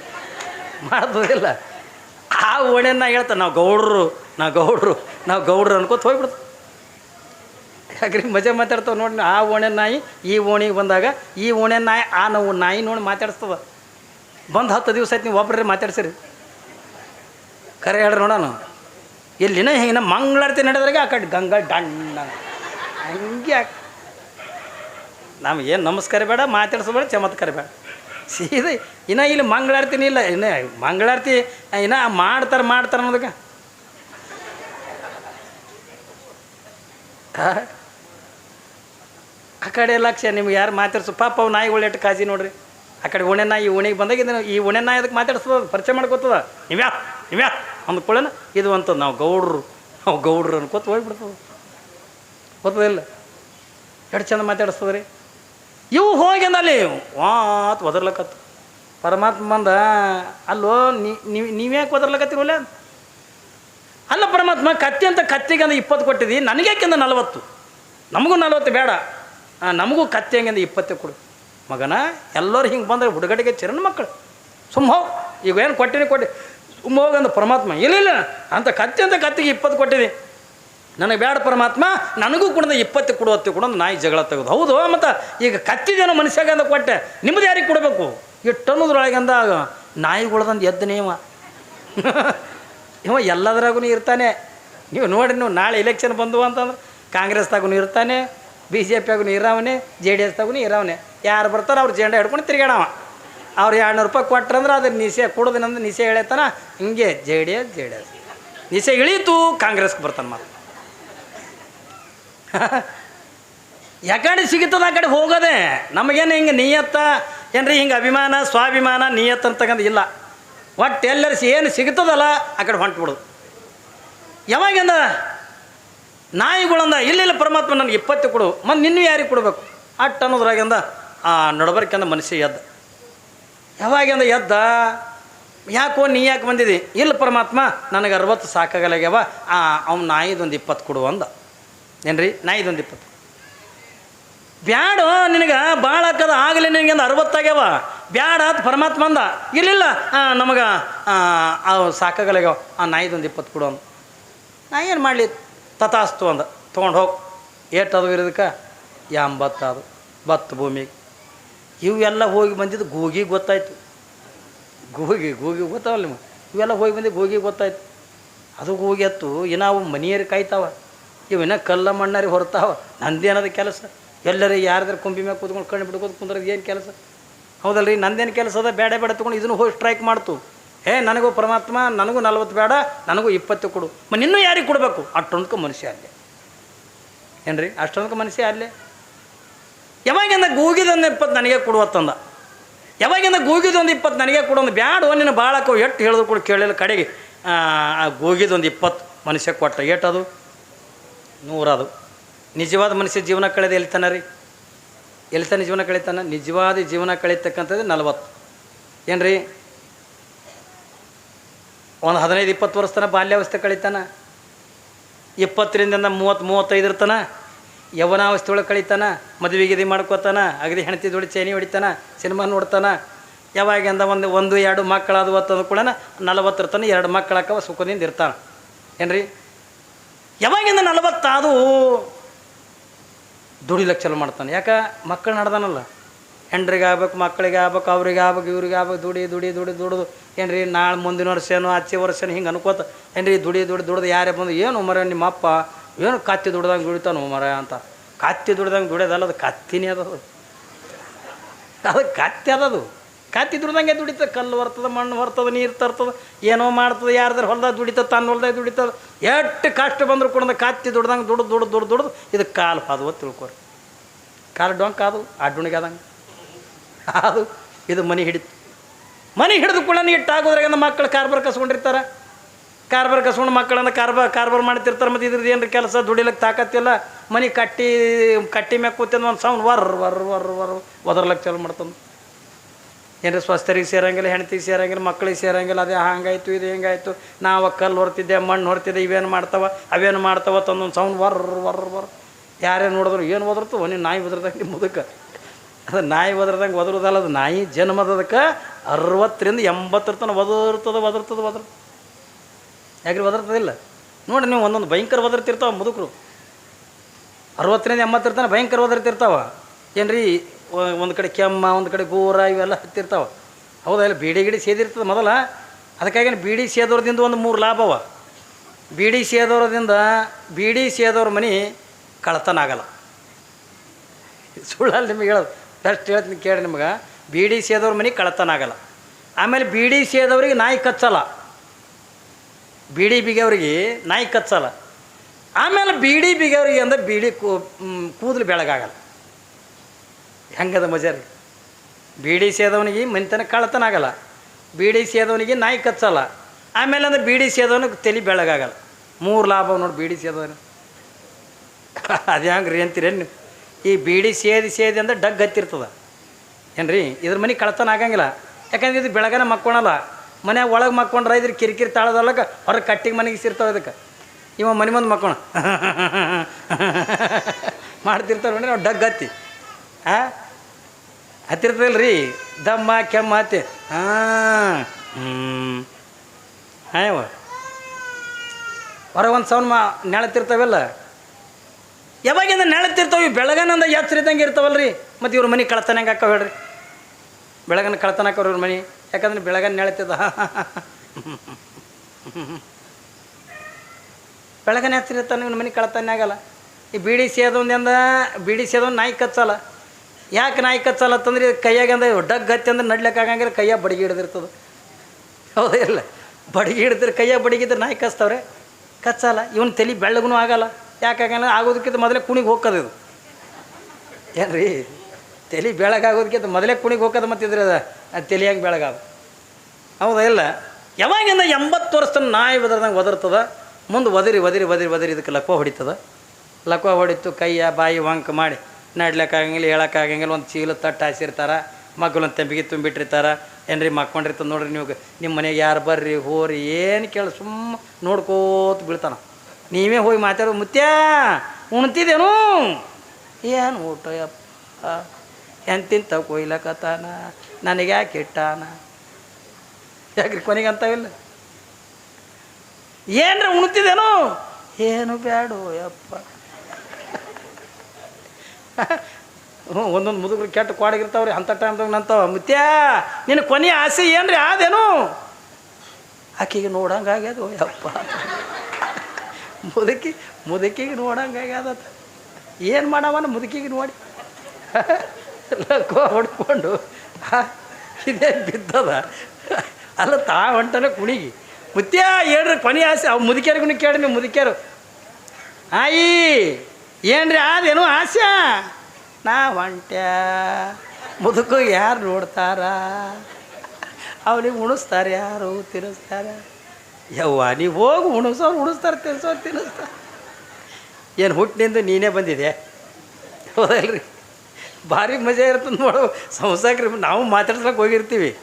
ಮಾಡ್ತದಿಲ್ಲ ಆ ಓಣೆನ ನಾಯಿ ಹೇಳ್ತಾರೆ ನಾವು ಗೌಡ್ರು ನಾವು ಗೌಡ್ರು ನಾವು ಗೌಡ್ರು ಅನ್ಕೋತ ಹೋಗ್ಬಿಡ್ತು. ಯಾಕ್ರಿ ಮಜಾ ಮಾತಾಡ್ತಾವೆ ನೋಡಿ ಆ ಓಣೆ ನಾಯಿ, ಈ ಓಣಿಗೆ ಬಂದಾಗ ಈ ಓಣೆ ನಾಯಿ, ಆ ನಾವು ನಾಯಿ ನೋಡಿ ಮಾತಾಡಿಸ್ತದ. ಬಂದು ಹತ್ತು ದಿವಸ ಆಯ್ತು ನೀವು ಒಬ್ಬರೇ ಮಾತಾಡ್ಸಿರಿ. ಕರೆ ಹೇಳ್ರಿ ನೋಡೋಣ ಎಲ್ಲಿನ ಹಿಂಗೆ ಮಂಗಳಾರತಿ ನಡೆದ್ರಾಗ ಆ ಕಡೆ ಗಂಗಾ ಡಣ್ಣ ಹಂಗೆ ನಮ್ಗೆ ಏನು ನಮಸ್ಕಾರ ಬೇಡ ಮಾತಾಡ್ಸೋಬೇಡ ಚಮತ್ಕಾರ ಬೇಡ. ಸೀದಾ ಇನ್ನು ಇಲ್ಲಿ ಮಂಗಳಾರತಿನೇ ಇಲ್ಲ, ಇನ್ನು ಮಂಗಳಾರತಿ, ಇನ್ನು ಮಾಡ್ತಾರೆ ಮಾಡ್ತಾರೆ ಅನ್ನೋದಕ್ಕೆ. ಆ? ಕಡೆ ಲಕ್ಷ್ಯ ನಿಮ್ಗೆ ಯಾರು ಮಾತಾಡ್ಸು? ಪಾಪ ಅವು ನಾಯಿಗಳು ಎಷ್ಟು ಕಾಜಿ ನೋಡ್ರಿ. ಆ ಕಡೆ ಉಣೆ ನಾಯಿ ಉಣೆಗೆ ಬಂದಾಗ ಇದನ್ನು, ಈ ಉಣೆ ನಾಯಿ ಅದಕ್ಕೆ ಮಾತಾಡ್ಸ್ತದ ಪರಿಚಯ ಮಾಡ್ಕೋತದ ಇವ್ಯಾ ಒಂದು ಅಂದ್ಕೊಳ್ಳೋಣ ಇದು ಅಂತ ನಾವು ಗೌಡ್ರು ನಾವು ಗೌಡ್ರು ಅನ್ಕೋತ ಹೋಗ್ಬಿಡ್ತದೆ. ಗೊತ್ತದಿಲ್ಲ? ಎಷ್ಟು ಚಂದ ಮಾತಾಡಿಸ್ತದ ರೀ ಇವು ಹೋಗಿ ಅಲ್ಲಿ ವಾತ್ ಒದರ್ಲಕತ್ತು. ಪರಮಾತ್ಮ ಬಂದ ಅಲ್ಲೋ ನೀವು ನೀವ್ಯಾಕೆ ಒದರ್ಲಕತ್ತಿರಲ್ಲ ಅಲ್ಲ ಪರಮಾತ್ಮ, ಕತ್ತಿ ಅಂತ ಕತ್ತಿಗೆ ಅಂದ್ರೆ ಇಪ್ಪತ್ತು ಕೊಟ್ಟಿದ್ದಿ ನನಗ್ಯಾಕಿಂದ ನಲವತ್ತು? ನಮಗೂ ನಲ್ವತ್ತು ಬೇಡ. ನಮಗೂ ಕತ್ತಿ ಹಂಗಿಂದ ಇಪ್ಪತ್ತೇ ಕೊಡು. ಮಗನ, ಎಲ್ಲರೂ ಹಿಂಗೆ ಬಂದರೆ ಹುಡುಗಡಿಗೆ ಚಿರಣ ಮಕ್ಕಳು. ಸುಮ್ಮ ಹೋಗಿ. ಈಗ ಏನು ಕೊಟ್ಟಿನಿ ಕೊಟ್ಟಿ ಸುಮ್ಮ ಹೋಗಂದ ಪರಮಾತ್ಮ. ಇಲ್ಲ ಇಲ್ಲ. ಅಂತ ಕತ್ತಿ ಅಂತ ಕತ್ತಿಗೆ ಇಪ್ಪತ್ತು ಕೊಟ್ಟಿನಿ ನನಗೆ ಬೇಡ ಪರಮಾತ್ಮ, ನನಗೂ ಕೂಡ ಇಪ್ಪತ್ತು ಕೊಡುವತ್ತು ಕೂಡ ನಾಯಿ ಜಗಳ ತೆಗೆದು. ಹೌದು, ಮತ್ತು ಈಗ ಕತ್ತಿದೇನೋ ಮನುಷ್ಯಾಗ ಅಂದ ಕೊಟ್ಟೆ, ನಿಮ್ದು ಯಾರಿಗೆ ಕೊಡಬೇಕು? ಇಟ್ಟು ಅಂದಾಗ ಎದ್ದು ನೀವ. (laughs) ಇವ ಎಲ್ಲದ್ರಾಗೂ ಇರ್ತಾನೆ. ನೀವು ನೋಡಿ, ನೀವು ನಾಳೆ ಎಲೆಕ್ಷನ್ ಬಂದು ಅಂತಂದ್ರೆ ಕಾಂಗ್ರೆಸ್ದಾಗೂ ಇರ್ತಾನೆ ಬಿ ಜೆ ಪಿಯಾಗೂ ಇರಾವನೆ, ಜೆ ಡಿ ಎಸ್ದಾಗೂ ಇರಾವನೆ. ಯಾರು ಬರ್ತಾರೆ ಅವ್ರು ಜೆಂಡ ಹಿಡ್ಕೊಂಡು ತಿರುಗಾಡವ ಅವ್ರು ಎರಡು ನೂರು ರೂಪಾಯಿ ಕೊಟ್ರಂದ್ರೆ ಅದ್ರ ನಿಸೆ ಕೊಡೋದಿನಂದ್ರೆ ನಿಸೆ ಹೇಳೇತಾನ, ಹಿಂಗೆ J D S, J D S. ನಿಸೆ ಇಳೀತು, ಕಾಂಗ್ರೆಸ್ಗೆ ಬರ್ತಾನೆ ಮತ್ತೆ (laughs) ಯಾಕಡೆ ಸಿಗುತ್ತದ ಆ ಕಡೆ ಹೋಗೋದೆ. ನಮಗೇನು ಹಿಂಗೆ ನಿಯತ್ತ? ಏನ್ರಿ ಹಿಂಗೆ ಅಭಿಮಾನ, ಸ್ವಾಭಿಮಾನ ನಿಯತ್ ಅಂತಕ್ಕಂಥ ಇಲ್ಲ. ಒಟ್ಟು ಎಲ್ಲರಿಸ ಏನು ಸಿಗುತ್ತದಲ್ಲ ಆ ಕಡೆ ಹೊಂಟ್ಬಿಡೋದು ಯಾವಾಗಿಂದ? ನಾಯಿಗಳಂದ. ಇಲ್ಲಿಲ್ಲ ಪರಮಾತ್ಮ ನನಗೆ ಇಪ್ಪತ್ತು ಕೊಡು. ಮತ್ತು ನಿನ್ನ ಯಾರಿಗೆ ಕೊಡಬೇಕು? ಅಟ್ ಅನ್ನೋದ್ರಾಗಿಂದ? ಆ, ನಡಬರ್ಕಿಂದ ಮನುಷ್ಯ ಎದ್ದ. ಯಾವಾಗಿಂದ ಎದ್ದ? ಯಾಕೋ ನೀ ಯಾಕೆ ಬಂದಿದ್ದಿ ಇಲ್ಲ, ಪರಮಾತ್ಮ, ನನಗೆ ಅರವತ್ತು ಸಾಕಾಗಲಾಗ್ಯವ. ಆ, ಅವ್ನು ನಾಯಿದೊಂದು ಇಪ್ಪತ್ತು ಕೊಡು ಅಂದ. ಏನ್ರಿ? ಇದೊಂದು ಇಪ್ಪತ್ತು. ಬ್ಯಾಡ, ನಿನಗೆ ಭಾಳ ಹಾಕದ ಆಗಲಿ ನಿನಗೆ ಒಂದು ಅರವತ್ತಾಗ್ಯಾವ ಬ್ಯಾಡ ಅಂತ ಪರಮಾತ್ಮ ಅಂದ. ಇಲ್ಲಿಲ್ಲ ನಮಗೆ, ಆ ಸಾಕಾಗಲಾಗ್ಯಾವ ಆ ನಾಯಿದೊಂದು ಇಪ್ಪತ್ತು ಕೊಡು ಅಂದ. ನಾ ಏನು ಮಾಡಲಿ? ತಥಾಸ್ತು ಅಂದ. ತೊಗೊಂಡು ಹೋಗಿ. ಏಟದು ಇರೋದಕ್ಕೆ ಎಂಬತ್ತದು. ಬತ್ತು ಭೂಮಿಗೆ ಇವೆಲ್ಲ ಹೋಗಿ ಬಂದಿದ್ದು ಗೂಗಿಗೆ ಗೊತ್ತಾಯ್ತು. ಗೂಗಿ ಗೂಗಿ ಗೊತ್ತಾವಲ್ಲ ಇವೆಲ್ಲ ಹೋಗಿ ಬಂದಿದ್ದು ಗೋಗಿಗೆ ಗೊತ್ತಾಯ್ತು. ಅದು ಗೂಗಿ ಎತ್ತು. ಇನ್ನು ಅವು ಮನಿಯರು ಕಾಯ್ತಾವ. ಇವು ಇನ್ನ ಕಲ್ಲ ಮಣ್ಣಾರಿ ಹೊರತಾವ. ನಂದೇನದ ಕೆಲಸ? ಎಲ್ಲರೂ ಯಾರ್ದಾರು ಕುಂಬಿ ಮ್ಯಾಗ ಕೂತ್ಕೊಂಡು ಕಣ್ಣು ಬಿಡ್ಕೋದು ಕುಂದ್ರದು ಏನು ಕೆಲಸ? ಹೌದಲ್ರಿ, ನಂದೇನು ಕೆಲಸ ಅದ? ಬೇಡ ಬೇಡ ತೊಗೊಂಡು ಇದನ್ನು ಹೋಗಿ ಸ್ಟ್ರೈಕ್ ಮಾಡ್ತು. ಏ, ನನಗೂ ಪರಮಾತ್ಮ, ನನಗೂ ನಲ್ವತ್ತು ಬೇಡ, ನನಗೂ ಇಪ್ಪತ್ತು ಕೊಡು. ಮ ಇನ್ನೂ ಯಾರಿಗೆ ಕೊಡಬೇಕು? ಅಷ್ಟೊಂದಕ್ಕೆ ಮನುಷ್ಯ ಅಲ್ಲೇ. ಏನ್ರಿ ಅಷ್ಟೊಂದಕ್ಕೆ ಮನುಷ್ಯ ಅಲ್ಲೇ? ಯಾವಾಗಿಂದ ಗೂಗಿದೊಂದು ಇಪ್ಪತ್ತು ನನಗೆ ಕೊಡುವತ್ತಂದ ಯಾವಾಗಿಂದ ಗೂಗಿದೊಂದು ಇಪ್ಪತ್ತು ನನಗೆ ಕೊಡೋದು ಬ್ಯಾಡ ನಿನ್ನ ಭಾಳಕ್ಕೂ ಎಷ್ಟು ಹೇಳಿದ್ರು ಕೂಡ ಕೇಳಿಲ್ಲ ಕಡೆಗೆ. ಆ ಗೂಗಿದೊಂದು ಇಪ್ಪತ್ತು ಮನುಷ್ಯ ಕೊಟ್ಟ. ಏಟದು ನೂರದು. ನಿಜವಾದ ಮನುಷ್ಯ ಜೀವನ ಕಳೆದು ಎಲ್ತಾನ ರೀ? ಎಲ್ತಾನೆ ಜೀವನ ಕಳೀತಾನ ನಿಜವಾದ ಜೀವನ ಕಳೀತಕ್ಕಂಥದ್ದು ನಲವತ್ತು. ಏನು ರೀ ಒಂದು ಹದಿನೈದು, ಇಪ್ಪತ್ತು ವರ್ಷ ತನಕ ಬಾಲ್ಯಾವಸ್ಥೆ ಕಳೀತಾನ ಇಪ್ಪತ್ತರಿಂದ ಮೂವತ್ತು ಮೂವತ್ತೈದು ತನ? ಯವನಾವಸ್ಥೆ ಒಳಗೆ ಕಳೀತಾನ ಮದುವೆ ಗಿದಿ ಮಾಡ್ಕೋತಾನ ಅಗದಿ ಹೆಂಡತಿ ಜೋಡಿ ಚೇನಿ ಹೊಡಿತಾನ? ಸಿನಿಮಾ ನೋಡ್ತಾನ ಯಾವಾಗಿಂದ ಒಂದು ಒಂದು, ಎರಡು ಮಕ್ಕಳಾದವು ಅಂತಂದು ಕೂಡ ನಲವತ್ತರ ತನ ಎರಡು ಮಕ್ಕಳಾಕವ ಸುಖದಿಂದ ಇರ್ತಾನ ಏನ್ರಿ? ಯಾವಾಗಿಂದ ನಲವತ್ತಾದು ದುಡಿಲಕ್ಕೆ ಚಲೋ ಮಾಡ್ತಾನೆ. ಯಾಕೆ? ಮಕ್ಕಳು ನಡ್ದಾನಲ್ಲ. ಹೆಂಡ್ರಿಗೆ ಆಗ್ಬೇಕು, ಮಕ್ಕಳಿಗೆ ಆಗ್ಬೇಕು, ಅವ್ರಿಗೆ ಆಗ್ಬೇಕು, ಇವ್ರಿಗೆ ಆಗ್ಬೇಕು, ದುಡಿ ದುಡಿ ದುಡಿ, ದುಡಿದು. ಏನ್ರಿ, ನಾಳೆ ಮುಂದಿನ ವರ್ಷ ಏನೋ ಆಚೆ ವರ್ಷ ಹಿಂಗೆ ಅನ್ಕೋತ, ಏನ್ರಿ, ದುಡಿ ದುಡಿ, ದುಡ್ದು, ಯಾರೇ ಬಂದು, ಏನು ಮರ ನಿಮ್ಮ ಅಪ್ಪ ಏನು ಕತ್ತಿ ದುಡ್ದಂಗೆ ದುಡಿತಾನು ಮರ ಅಂತ. ಕತ್ತಿ ದುಡ್ದಂಗೆ ದುಡಿಯೋದಲ್ಲ, ಅದು ಕತ್ತಿನೇ ಅದದು ಅದು. ಕತ್ತಿ ಅದದು ಕತ್ತಿ ದುಡ್ದಂಗೆ ದುಡಿತದೆ ಕಲ್ಲು ಬರ್ತದೆ ಮಣ್ಣು ಬರ್ತದೆ ನೀರು ತರ್ತದೆ, ಏನೋ ಮಾಡ್ತದೆ, ಯಾರ್ದಾರು ಹೊಲ್ದಾಗ ದುಡಿತದೆ ತನ್ನ ಹೊಲ್ದಾಗ ದುಡಿತದೆ ಎಷ್ಟು ಕಷ್ಟ ಬಂದರೂ ಕೂಡ ಕತ್ತಿ ದುಡ್ದಂಗೆ ದುಡ್ದು ದುಡ್ದು ದುಡ್ದು ದುಡ್ದು ಇದು ಕಾಲು ಪಾದವ ತಿಳ್ಕೊರಿ. ಕಾಲು ಡೊಂಕ್ ಅದು ಅಡ್ಡುಣಿಗೆ ಆದಂಗೆ. ಅದು ಇದು ಮನೆ ಹಿಡಿತು. ಮನೆ ಹಿಡಿದು ಕೂಡ ನೀಟ್ ಆಗೋದ್ರಾಗ ಮಕ್ಕಳು ಕಾರ್ಬಾರ್ ಕಸ್ಕೊಂಡಿರ್ತಾರೆ. ಕಾರ್ಬಾರ್ ಕಸ್ಕೊಂಡು ಮಕ್ಕಳನ್ನು ಕಾರ್ಬಾರ್ ಕಾರ್ಬಾರ್ ಮಾಡ್ತಿರ್ತಾರೆ, ಮತ್ತು ಇದ್ರದ್ದು ಏನ್ರ ಕೆಲಸ ದುಡಿಲಕ್ಕೆ ತಾಕತ್ತಿಲ್ಲ, ಮನೆ ಕಟ್ಟಿ ಕಟ್ಟಿ ಮ್ಯಾಗ ಕೂತಿಂದ ಒಂದು ಸೌಂಡ್ ವರ್ ವರ್ ವರ್ ವರ್ ಒದರ್ಲಕ್ಕೆ ಚಾಲು ಮಾಡ್ತಾನೆ ಏನ್ರಿ ಸ್ವಸ್ಥರಿಗೆ ಸೇರಂಗಿಲ್ಲ, ಹೆಂಡತಿಗೆ ಸೇರಂಗಿಲ್ಲ ಮಕ್ಕಳಿಗೆ ಸೇರಂಗಿಲ್ಲ, ಅದೇ ಹಂಗಾಯ್ತು, ಇದು ಹೆಂಗಾಯ್ತು. ನಾವು ಕಲ್ಲು ಹೊರ್ತಿದ್ದೆ, ಮಣ್ಣು ಹೊರ್ತಿದ್ದೆ, ಇವೇನು ಮಾಡ್ತಾವ, ಅವೇನು ಮಾಡ್ತಾವ ತಂದೊಂದು ಸೌಂಡ್ ವರ್ ವರ್ ವರ್. ಯಾರೇ ನೋಡಿದ್ರು ಏನು ಒದರ್ತು ನೀನು ನಾಯಿ ಒದರ್ದಂಗೆ ಮುದುಕ. ಅದು ನಾಯಿ ಒದರ್ದಂಗೆ ಒದರೋದಲ್ಲ, ಅದು ನಾಯಿ ಜನ್ಮದದಕ್ಕೆ ಅರವತ್ತರಿಂದ ಎಂಬತ್ತರ ತನಕ ಒದರ್ತದೆ ಒದರ್ತದೆ ಒದರ್ ಯಾಕ್ರಿ ಒದರ್ತದಿಲ್ಲ? ನೋಡಿ ನೀವು ಒಂದೊಂದು ಭಯಂಕರ ಒದರ್ತಿರ್ತಾವ ಮುದುಕರು. ಅರವತ್ತರಿಂದ ಎಂಬತ್ತರ ತನಕ ಭಯಂಕರ ಒದರ್ತಿರ್ತಾವ. ಏನ್ರಿ ಒಂದು ಕಡೆ ಕೆಮ್ಮ, ಒಂದು ಕಡೆ ಗೋರ ಇವೆಲ್ಲ ಹತ್ತಿರ್ತಾವ. ಹೌದಾ, ಇಲ್ಲ, ಬೀಡಿ ಗಿಡಿ ಸೇದಿರ್ತದೆ ಮೊದಲ? ಅದಕ್ಕಾಗಿ ಬೀಡಿ ಸೇದೋರ್ದಿಂದ ಒಂದು ಮೂರು ಲಾಭವ ಬೀಡಿ ಸೇದೋರದಿಂದ, ಬೀಡಿ ಸೇದೋರ ಮನೆ ಕಳತನ ಆಗಲ್ಲ. ಸುಳ್ಳಲ್ಲಿ ನಿಮಗೆ ಹೇಳೋದು. ಬೆಸ್ಟ್ ಹೇಳ್ತೀನಿ ಕೇಳಿ ನಿಮ್ಗೆ. ಬೀಡಿ ಸೇದೋರ ಮನೆ ಕಳತನ ಆಗಲ್ಲ. ಆಮೇಲೆ ಬೀಡಿ ಸೇದವ್ರಿಗೆ ನಾಯಿ ಕಚ್ಚಲ್ಲ. ಬೀಡಿ ಬಿಗಿಯವ್ರಿಗೆ ನಾಯಿ ಕಚ್ಚಲ್ಲ. ಆಮೇಲೆ ಬೀಡಿ ಬಿಗಿಯವ್ರಿಗೆ ಅಂದ್ರೆ ಬೀಡಿ ಕೂ ಕೂದಲು ಬೆಳಗಾಗಲ್ಲ. ಹೆಂಗದ ಮಜಾ ರೀ ಬೀಡಿ ಸೇದವನಿಗೆ ಮನೆತನ ಕಳ್ತನ ಆಗಲ್ಲ. ಬೀಡಿ ಸೇದವನಿಗೆ ನಾಯಿ ಕಚ್ಚಲ್ಲ. ಆಮೇಲೆ ಅಂದ್ರೆ ಬೀಡಿ ಸೇದವನಿಗೆ ತಲೆ ಬೆಳಗಾಗಲ್ಲ. ಮೂರು ಲಾಭ ನೋಡಿ ಬೀಡಿ ಸೇದವನು. ಅದು ಹೆಂಗೆ ರೀ ಅಂತೀರೇನು ಈ ಬೀಡಿ ಸೇದಿ ಸೇದಿ ಅಂದ್ರೆ ಡಗ್ ಹತ್ತಿರ್ತದ. ಏನ್ರಿ? ಇದ್ರ ಮನೆ ಕಳತನ ಆಗಂಗಿಲ್ಲ. ಯಾಕಂದ್ರೆ ಇದು ಬೆಳಗನ ಮಕ್ಕೊಳಲ್ಲ. ಮನ್ಯಾಗ ಒಳಗೆ ಮಕ್ಕೊಂಡ್ರೆ ಇದ್ರ ಕಿರಿಕಿರಿ ತಾಳದೊಳಗೆ ಹೊರಗೆ ಕಟ್ಟಿಗೆ ಮನೆಗೆ ಸಿರ್ತಾವ ಇದಕ್ಕೆ. ಇವ ಮನೆ ಮುಂದೆ ಮಕ್ಕೋಣ (laughs) ಮಾಡ್ತಿರ್ತಾರೆ ನೋಡಿ ನಾವು ಡಗ್ ಹತ್ತಿ. ಹಾಂ ಹತ್ತಿರ್ತಲ್ಲ ರೀ ದಮ್ಮ, ಕೆಮ್ಮ ಹತ್ತಿ ಹಾಂ. ಹ್ಞೂ ಹಾಯವ ಹೊರಗೆ ಒಂದು ಸೌಂಡ್ ಮಾ, ನೆಳತಿರ್ತಾವೆಲ್ಲ? ಯಾವಾಗಿಂದ ನೆಳತಿರ್ತಾವೆ? ಬೆಳಗನಂದ ಎಚ್ಚರಿ ಇದ್ದಂಗೆ ಇರ್ತಾವಲ್ಲ ರೀ ಮತ್ತು ಇವ್ರ ಮನೆ ಕಳ್ತನ ಹೆಂಗೆ ಹೇಳ್ರಿ? ಬೆಳಗನ ಕಳತನ ಹಾಕೋರು ಇವ್ರ ಮನೆ. ಯಾಕಂದ್ರೆ ಬೆಳಗನ ನೆಳತಿದ್ದ. ಬೆಳಗನ ಎಚ್ಚರಿ ಇರ್ತಾನೆ ಇವ್ನ ಮನೆ ಕಳ್ತನ ಆಗಲ್ಲ ಈ ಬೀಡಿ ಸೇದೊಂದಿಂದ ಬೀಡಿ ಸೇದೊಂದು ನಾಯಿ ಕಚ್ಚಲ್ಲ. ಯಾಕೆ ನಾಯಿ ಕಚ್ಚಲತ್ತಂದ್ರೆ ಅಂತಂದ್ರೆ ಕೈಯಾಗ ಅಂದ್ರೆ ಡಗ್ ಹತ್ತಿ ಅಂದ್ರೆ ನಡ್ಲಿಕ್ಕೆ ಆಗಂಗಿಲ್ಲ ಕೈಯಾಗ ಬಡಿಗೆ ಹಿಡ್ದಿರ್ತದೆ. ಹೌದಾ ಇಲ್ಲ. ಬಡಿಗೆ ಹಿಡಿದ್ರೆ ಕೈಯಾಗ ಬಡಿಗಿದ್ರೆ ನಾಯಿ ಕಚ್ತಾವ್ರೆ. ಕಚ್ಚಲ್ಲ. ಇವನು ತಲೆ ಬೆಳ್ಳಗೂ ಆಗಲ್ಲ. ಯಾಕಾಗಲ್ಲ ಆಗೋದಕ್ಕಿಂತ ಮೊದಲೇ ಕುಣಿಗೆ ಹೋಗೋದು ಇದು. ಏನ್ರಿ? ತಲೆ ಬೆಳಗಾಗೋದಕ್ಕಿಂತ ಮೊದಲೇ ಕುಣಿಗೆ ಹೋಗೋದು ಮತ್ತಿದ್ರೆ ಅದು ತಲೆಯಾಗಿ ಬೆಳಗಾದ ಹೌದಾ ಇಲ್ಲ? ಯಾವಾಗಿಂದ ಎಂಬತ್ತು ವರ್ಷದ ನಾಯಿ ಒದರ್ದಂಗೆ ಒದರ್ತದೆ? ಮುಂದೆ ಒದರಿ ಒದರಿ ಒದರಿ ಒದರಿ ಇದಕ್ಕೆ ಲಕ್ವ ಹೊಡಿತದ. ಲಕ್ವ ಹೊಡಿತು ಕೈಯ, ಬಾಯಿ, ವಂಕ ಮಾಡಿ. ನಡ್ಲಿಕ್ಕಾಗಂಗಿಲ್ಲ, ಹೇಳೋಕ್ಕಾಗಂಗಿಲ್ಲ, ಒಂದು ಚೀಲ ತಟ್ಟು ಹಾಸಿರ್ತಾರ ಮಗ್ಗಲೊಂದು ತೆಂಬಿಗೆ ತುಂಬಿಟ್ಟಿರ್ತಾರೆ. ಏನ್ರಿ ಮಕ್ಕೊಂಡಿರ್ತದೆ ನೋಡ್ರಿ ನೀವು ನಿಮ್ಮ ಮನೆಗೆ ಯಾರು ಬರ್ರಿ, ಹೋರಿ, ಏನು ಕೇಳಿ ಸುಮ್ಮ ನೋಡ್ಕೋತ ಬೀಳ್ತಾನ. ನೀವೇ ಹೋಗಿ ಮಾತಾಡೋ ಮುತ್ಯ ಉಣ್ತಿದ್ದೇನು ಏನು ಊಟ ಯಪ್ಪ ಕೊಯ್ಲಕತ್ತಾನ, ನನಗೆ ಯಾಕೆ ಇಟ್ಟಾನ? ಯಾಕ್ರಿ ಕೊನೆಗೆ ಅಂತಾವಿಲ್ಲ? ಏನ್ರಿ ಉಣ್ತಿದ್ದೇನು ಏನು ಬ್ಯಾಡೋ ಯಪ್ಪ. ಹ್ಞೂ, ಒಂದೊಂದು ಮುದುಗರು ಕೆಟ್ಟ ಕ್ವಾಡಗಿರ್ತಾವ್ರಿ, ಅಂಥ ಟೈಮ್ದಾಗ ನಂತಾವ ಮುತ್ಯ, ನಿನ್ನ ಕೊನೆ ಆಸೆ ಏನ್ರಿ? ಆದೇನು? ಆಕೆಗೆ ನೋಡಂಗಾಗ್ಯದು ಯಪ್ಪ. ಮುದುಕಿ, ಮುದುಕಿಗೆ ನೋಡಂಗಾಗ್ಯದ ಏನು ಮಾಡವನ ಮುದುಕಿಗೆ ನೋಡಿ? ಲಕ್ಕೋ ಹೊಡ್ಕೊಂಡು ಇದೇ ಬಿದ್ದದ. ಅಲ್ಲ, ತಾ ಹೊಂಟನ ಕುಣಿಗಿ. ಮುತ್ಯ, ಹೇಳ್ರಿ, ಕೊನೆ ಆಸೆ. ಅವು ಮುದುಕಿಯರಿಗೂ ಕೇಳಿ ನೀವು ಮುದುಕಿಯರು. ಆಯಿ! ಏನ್ರಿ, ಅದೇನು ಆಸೆ ನಾ ಹೊಂಟ್ಯ. ಮುದುಕು ಯಾರು ನೋಡ್ತಾರ? ಅವನಿಗೆ ಉಣಿಸ್ತಾರೆ ಯಾರು, ತಿನ್ನಿಸ್ತಾರೆ? ಯವ್ವ ನೀವು ಹೋಗಿ ಉಣಿಸೋರು ಉಣಿಸ್ತಾರೆ, ತಿನ್ಸೋರು, ತಿನ್ನಿಸ್ತಾರೆ. ಏನು ಹುಟ್ಟಿನಿಂದ ನೀನೇ ಬಂದಿದೆ ಹೌದಲ್ರಿ. ಭಾರಿ ಮಜಾ ಇರ್ತದೆ ನೋಡು. ಸಂಸಾಕ್ರಿ, ನಾವು ಮಾತಾಡ್ಸ್ಲಕ್ಕೆ ಹೋಗಿರ್ತೀವಿ.